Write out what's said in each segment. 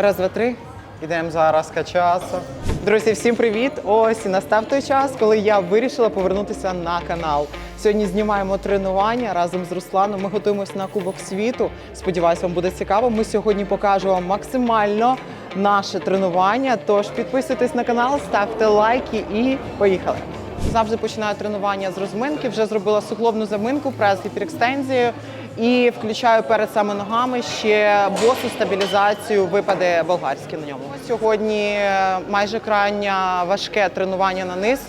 Раз, два, три. Ідемо зараз качатися. Друзі, всім привіт! Ось і настав той час, коли я вирішила повернутися на канал. Сьогодні знімаємо тренування разом з Русланом. Ми готуємося на Кубок світу. Сподіваюсь, вам буде цікаво. Ми сьогодні покажемо вам максимально наше тренування. Тож підписуйтесь на канал, ставте лайки і поїхали. Завжди починаю тренування з розминки. Вже зробила суглобну заминку, прес гіперекстензію і включаю перед саме ногами ще босу стабілізацію, випади болгарські на ньому. Сьогодні е, майже крайня важке тренування на низ,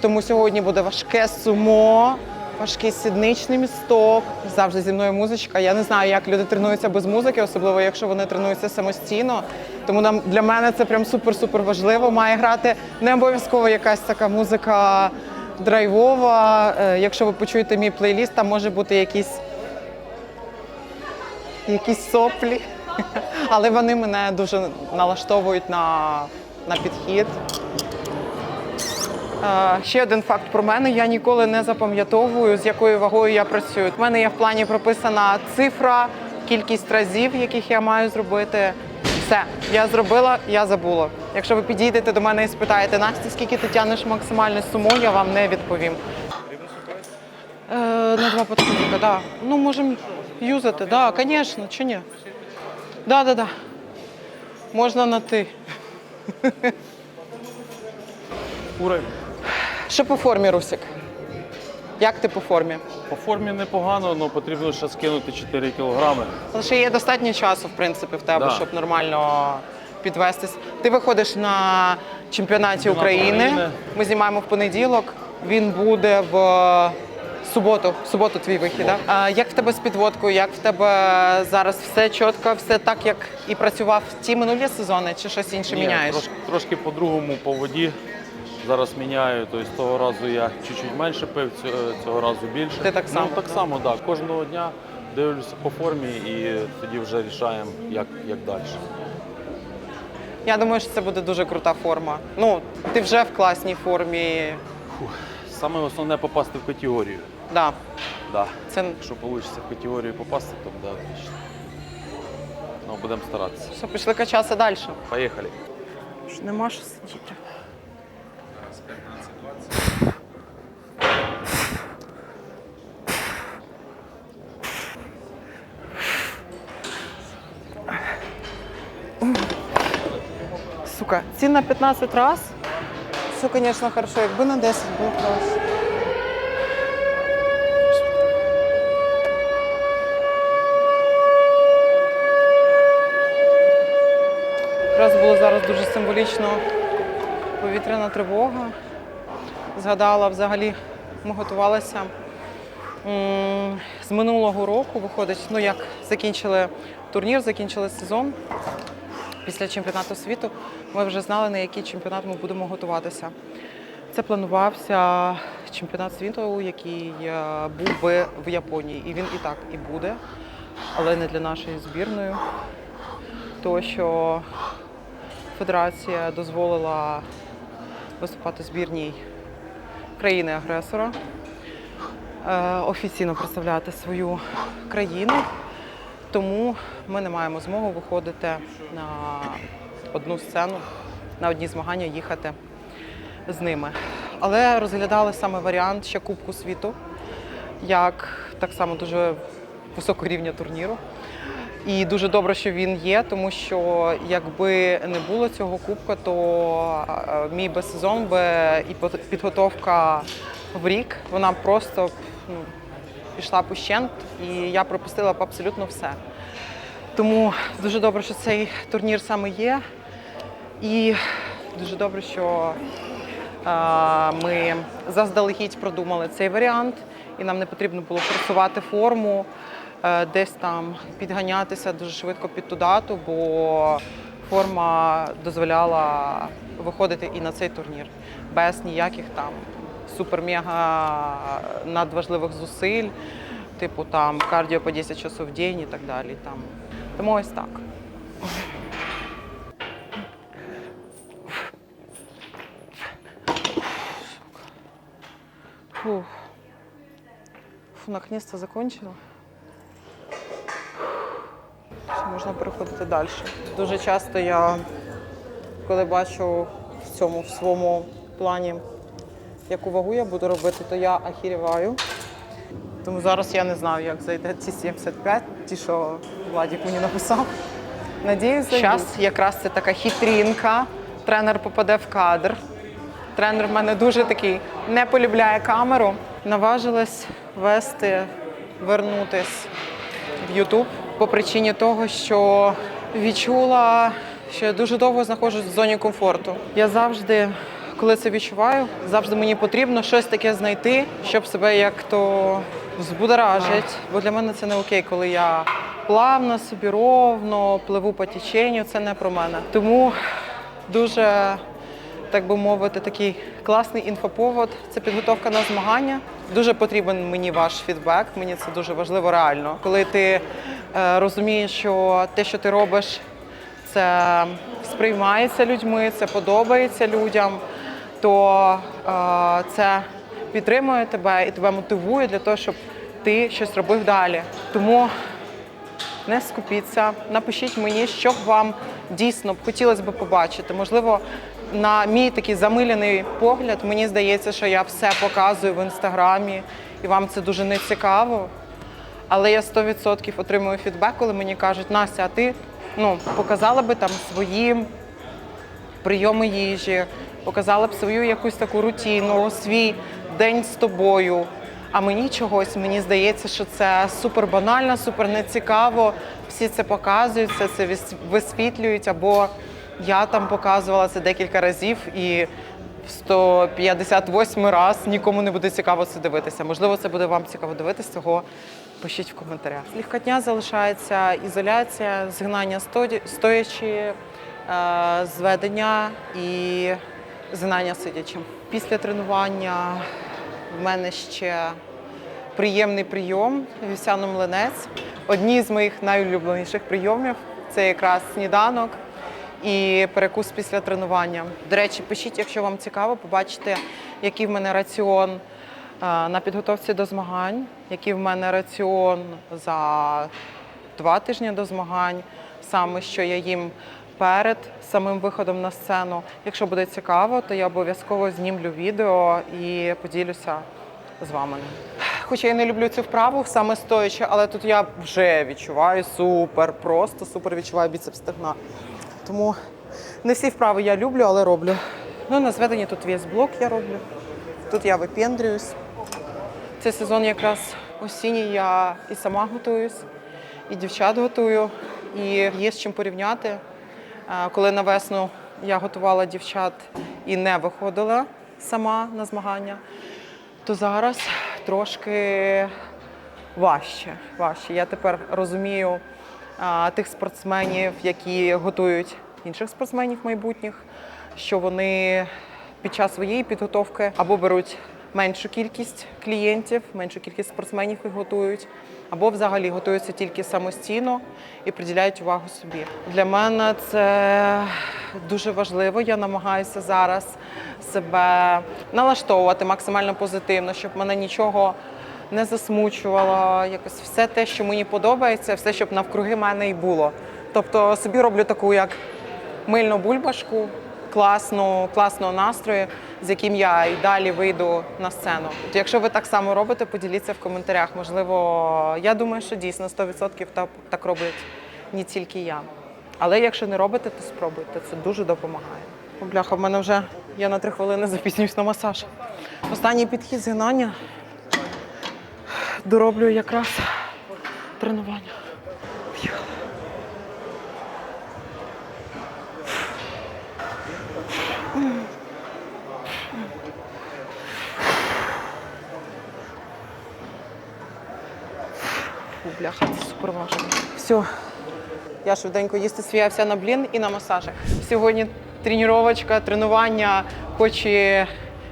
тому сьогодні буде важке сумо. Важкий сідничний місток. Завжди зі мною музичка. Я не знаю, як люди тренуються без музики, особливо якщо вони тренуються самостійно. Тому нам для мене це прям супер-супер важливо. Має грати не обов'язково якась така музика драйвова. Е, Якщо ви почуєте мій плейліст, там може бути якісь, якісь соплі. Але вони мене дуже налаштовують на, на підхід. Е, Ще один факт про мене: я ніколи не запам'ятовую, з якою вагою я працюю. У мене є в плані прописана цифра, кількість разів, яких я маю зробити. Все, я зробила, я забула. Якщо ви підійдете до мене і спитаєте, Настя, скільки ти тягнеш максимальне сумо, я вам не відповім. Е, на два подходика, да. Ну, можемо юзати, да, звісно, чи ні? Да, да, да. Можна на ти. Уровень. Що по формі, Русик? Як ти по формі? По формі непогано, але потрібно ще скинути 4 кілограми. Але ще є достатньо часу, в принципі, в тебе, Да. щоб нормально підвестись. Ти виходиш на чемпіонаті Чемпіонат України. України. Ми знімаємо в понеділок. Він буде в суботу. Суботу твій вихід. Да? А як в тебе з підводкою? Як в тебе зараз все чітко, все так, як і працював в ті минулі сезони, чи щось інше Ні, міняєш? Трошки, трошки по-другому по воді. Зараз міняю. Тобто того разу я чуть-чуть менше пив, цього, разу більше. Ти так само? Ну, так само, так. Кожного дня дивлюся по формі і тоді вже рішаємо, як, як далі. Я думаю, що це буде дуже крута форма. Ну, ти вже в класній формі. Саме основне попасти в категорію. Да. Да. Це Якщо вийде в категорію попасти, то буде отлично. Ну, будемо старатися. все, пішли качатися далі. Поїхали. Ж Нема що сидіти. Сука, ці на 15 раз. Все, звісно, хорошо, якби на 10 було краще. Якраз було зараз дуже символічно повітряна тривога. Згадала взагалі, ми готувалися з минулого року. Виходить, ну як закінчили турнір, закінчили сезон. Після чемпіонату світу ми вже знали, на який чемпіонат ми будемо готуватися. Це планувався чемпіонат світу, який е, був би в Японії. І він і так і буде, але не для нашої збірної. Тому що федерація дозволила виступати збірній країни-агресора, е, офіційно представляти свою країну. Тому ми не маємо змоги виходити на одну сцену, на одні змагання їхати з ними. Але розглядали саме варіант ще Кубку світу, як так само дуже високого рівня турніру. І дуже добре, що він є, тому що якби не було цього кубка, то е, мій би сезон би і підготовка в рік, вона просто ну, пішла б ущент, і я пропустила б абсолютно все. Тому дуже добре, що цей турнір саме є. І дуже добре, що ми заздалегідь продумали цей варіант, і нам не потрібно було просувати форму, е, десь там підганятися дуже швидко під ту дату, бо форма дозволяла виходити і на цей турнір без ніяких там супер-мега надважливих зусиль, типу там кардіо по 10 часов в день і так далі. Там. Тому ось так. Фух. Фу, наконец-то закончила. Все, можна переходити далі. Дуже часто я, коли бачу в цьому в своєму плані, яку вагу я буду робити, то я ахіріваю. Тому зараз я не знаю, як зайде ці 75, ті, що Владік мені написав. Надіюсь, зараз якраз це така хитрінка. Тренер попаде в кадр. Тренер в мене дуже такий не полюбляє камеру. Наважилась вести, вернутись в Ютуб по причині того, що відчула, що я дуже довго знаходжусь в зоні комфорту. Я завжди, коли це відчуваю, завжди мені потрібно щось таке знайти, щоб себе як то збудоражить. Бо для мене це не окей, коли я плавно собі ровно пливу по теченню. Це не про мене. Тому дуже так би мовити, такий класний інфоповод. Це підготовка на змагання. Дуже потрібен мені ваш фідбек. Мені це дуже важливо реально. Коли ти е, розумієш, що те, що ти робиш, це сприймається людьми, це подобається людям, то е, це підтримує тебе і тебе мотивує для того, щоб ти щось робив далі. Тому не скупіться, напишіть мені, що б вам дійсно хотілося б побачити. Можливо, на мій такий замилений погляд, мені здається, що я все показую в інстаграмі, і вам це дуже не цікаво. Але я 100% отримую фідбек, коли мені кажуть, Настя, а ти ну, показала би там свої прийоми їжі, показала б свою якусь таку рутину, свій день з тобою. А мені чогось, мені здається, що це супер банально, супер нецікаво. Всі це показують, все це висвітлюють. Або я там показувала це декілька разів і в 158 раз нікому не буде цікаво це дивитися. Можливо, це буде вам цікаво дивитися, цього пишіть в коментарях. Легкотня залишається ізоляція, згнання стоячи, е, зведення і згинання сидячи. Після тренування в мене ще приємний прийом вівсяно млинець. Одні з моїх найулюбленіших прийомів це якраз сніданок і перекус після тренування. До речі, пишіть, якщо вам цікаво, побачите, який в мене раціон е, на підготовці до змагань, який в мене раціон за два тижні до змагань, саме що я їм перед самим виходом на сцену. Якщо буде цікаво, то я обов'язково знімлю відео і поділюся з вами. Хоча я не люблю цю вправу саме стоячи, але тут я вже відчуваю супер, просто супер відчуваю біцепс стегна. Тому не всі вправи я люблю, але роблю. Ну, на зведенні тут весь блок я роблю. Тут я випендрююсь. Цей сезон якраз осінній я і сама готуюсь, і дівчат готую, і є з чим порівняти. Коли на весну я готувала дівчат і не виходила сама на змагання, то зараз трошки важче. важче. Я тепер розумію тих спортсменів, які готують інших спортсменів майбутніх, що вони під час своєї підготовки або беруть меншу кількість клієнтів, меншу кількість спортсменів їх готують, або взагалі готуються тільки самостійно і приділяють увагу собі. Для мене це дуже важливо. Я намагаюся зараз себе налаштовувати максимально позитивно, щоб мене нічого не засмучувало. Якось все те, що мені подобається, все, щоб навкруги мене і було. Тобто собі роблю таку як мильну бульбашку, класну, класного настрою, з яким я і далі вийду на сцену. Якщо ви так само робите, поділіться в коментарях. Можливо, я думаю, що дійсно 100% так, так роблять не тільки я. Але якщо не робите, то спробуйте. Це дуже допомагає. Бляха, в мене вже я на три хвилини запізнююсь на масаж. Останній підхід згинання дороблю якраз тренування. Бляха, це супер важко. Все. Я швиденько їсти свіявся на блін і на масажах. Сьогодні тренувачка, тренування, хоч і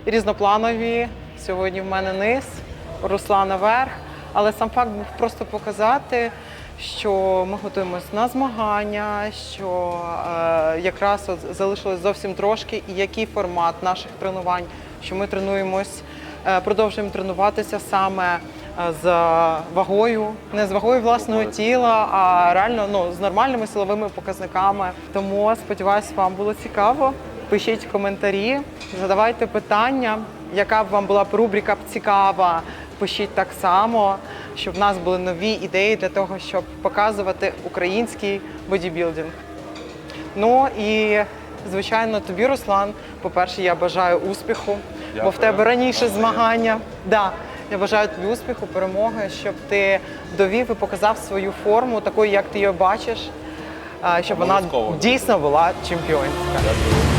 різнопланові. Сьогодні в мене низ, Руслана верх. Але сам факт був просто показати, що ми готуємось на змагання, що е, якраз от залишилось зовсім трошки, і який формат наших тренувань, що ми тренуємось, е, продовжуємо тренуватися саме е, з вагою, не з вагою власного тіла, а реально ну, з нормальними силовими показниками. Тому сподіваюся, вам було цікаво. Пишіть коментарі, задавайте питання, яка б вам була б рубрика б цікава. Пишіть так само, щоб в нас були нові ідеї для того, щоб показувати український бодібілдинг. Ну і звичайно, тобі, Руслан, по-перше, я бажаю успіху, бо в тебе раніше Дякую. змагання. Да, я бажаю тобі успіху, перемоги, щоб ти довів і показав свою форму, такою, як ти її бачиш, щоб вона дійсно була чемпіонська. Дякую.